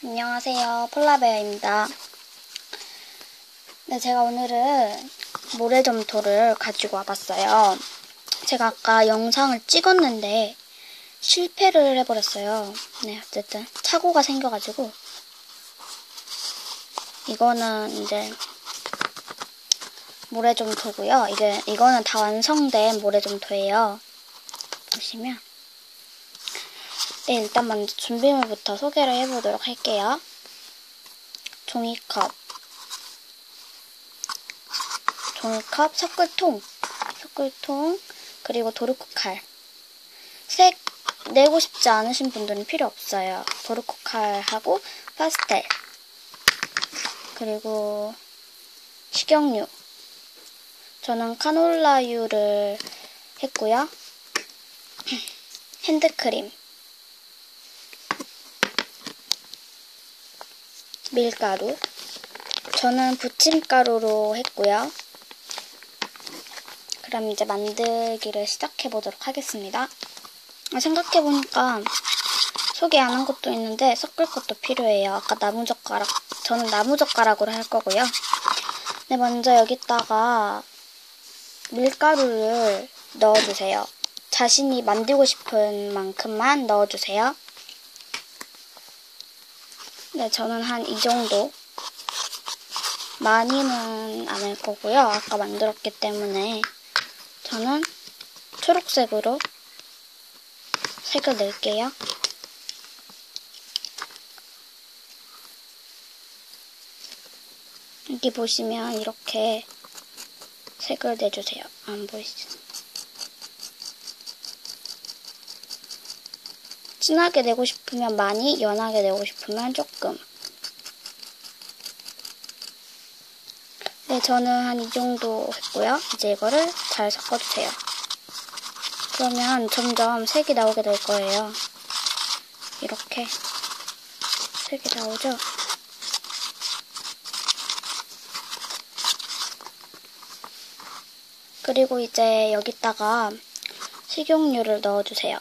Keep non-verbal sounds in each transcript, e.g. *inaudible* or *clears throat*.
안녕하세요. 폴라베어입니다. 네, 제가 오늘은 모래점토를 가지고 와봤어요. 제가 아까 영상을 찍었는데 실패를 해버렸어요. 네, 어쨌든 착오가 생겨가지고 이거는 이제 모래점토고요. 이게 이거는 다 완성된 모래점토예요. 보시면 네, 일단 먼저 준비물부터 소개를 해보도록 할게요. 종이컵, 종이컵, 섞을통, 섞을통, 그리고 도르코 칼. 색 내고 싶지 않으신 분들은 필요 없어요. 도르코 칼하고 파스텔, 그리고 식용유. 저는 카놀라유를 했고요. *clears throat* 핸드크림. 밀가루. 저는 부침가루로 했고요. 그럼 이제 만들기를 시작해 보도록 하겠습니다. 생각해보니까 소개 안 한 것도 있는데 섞을 것도 필요해요. 아까 나무젓가락, 저는 나무젓가락으로 할 거고요. 네, 먼저 여기다가 밀가루를 넣어주세요. 자신이 만들고 싶은 만큼만 넣어주세요. 네, 저는 한 이 정도. 많이는 안 할 거고요. 아까 만들었기 때문에 저는 초록색으로 색을 낼게요. 여기 보시면 이렇게 색을 내주세요. 안 보이시죠? 진하게 내고 싶으면 많이, 연하게 내고 싶으면 조금. 네, 저는 한 이 정도 했고요. 이제 이거를 잘 섞어주세요. 그러면 점점 색이 나오게 될 거예요. 이렇게 색이 나오죠? 그리고 이제 여기다가 식용유를 넣어주세요.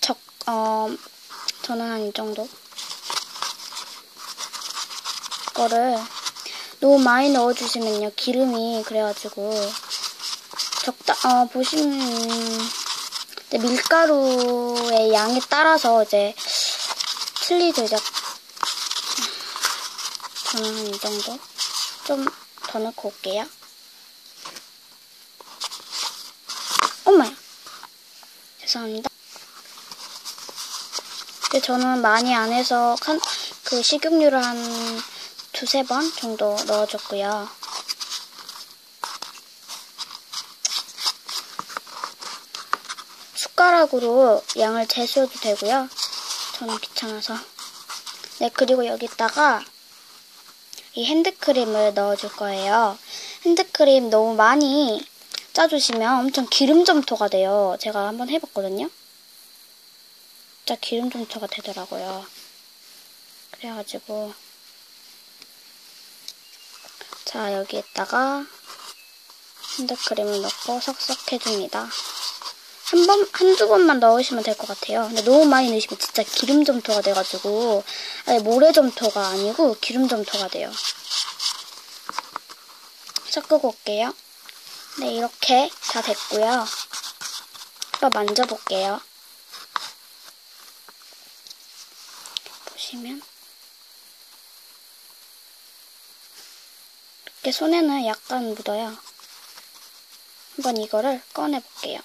적, 어, 저는 한 이 정도. 거를 너무 많이 넣어주시면요. 기름이 그래가지고 적다, 어, 보시면 밀가루의 양에 따라서 이제 틀리죠. 이제 저는 한 이 정도. 좀 더 넣고 올게요. 엄마야. 죄송합니다. 근데 저는 많이 안 해서 칸, 그 식용유를 한 두세 번 정도 넣어줬고요. 숟가락으로 양을 재셔도 되고요. 저는 귀찮아서. 네, 그리고 여기다가 이 핸드크림을 넣어줄 거예요. 핸드크림 너무 많이 짜주시면 엄청 기름점토가 돼요. 제가 한번 해봤거든요. 진짜 기름점토가 되더라고요. 그래가지고 자 여기에다가 핸드크림을 넣고 석석해줍니다. 한 번, 한두 번만 넣으시면 될 것 같아요. 근데 너무 많이 넣으시면 진짜 기름 점토가 돼가지고 아니 모래 점토가 아니고 기름 점토가 돼요. 섞고 올게요. 네 이렇게 다 됐고요. 한번 만져볼게요. 보시면 이렇게 손에는 약간 묻어요. 한번 이거를 꺼내 볼게요.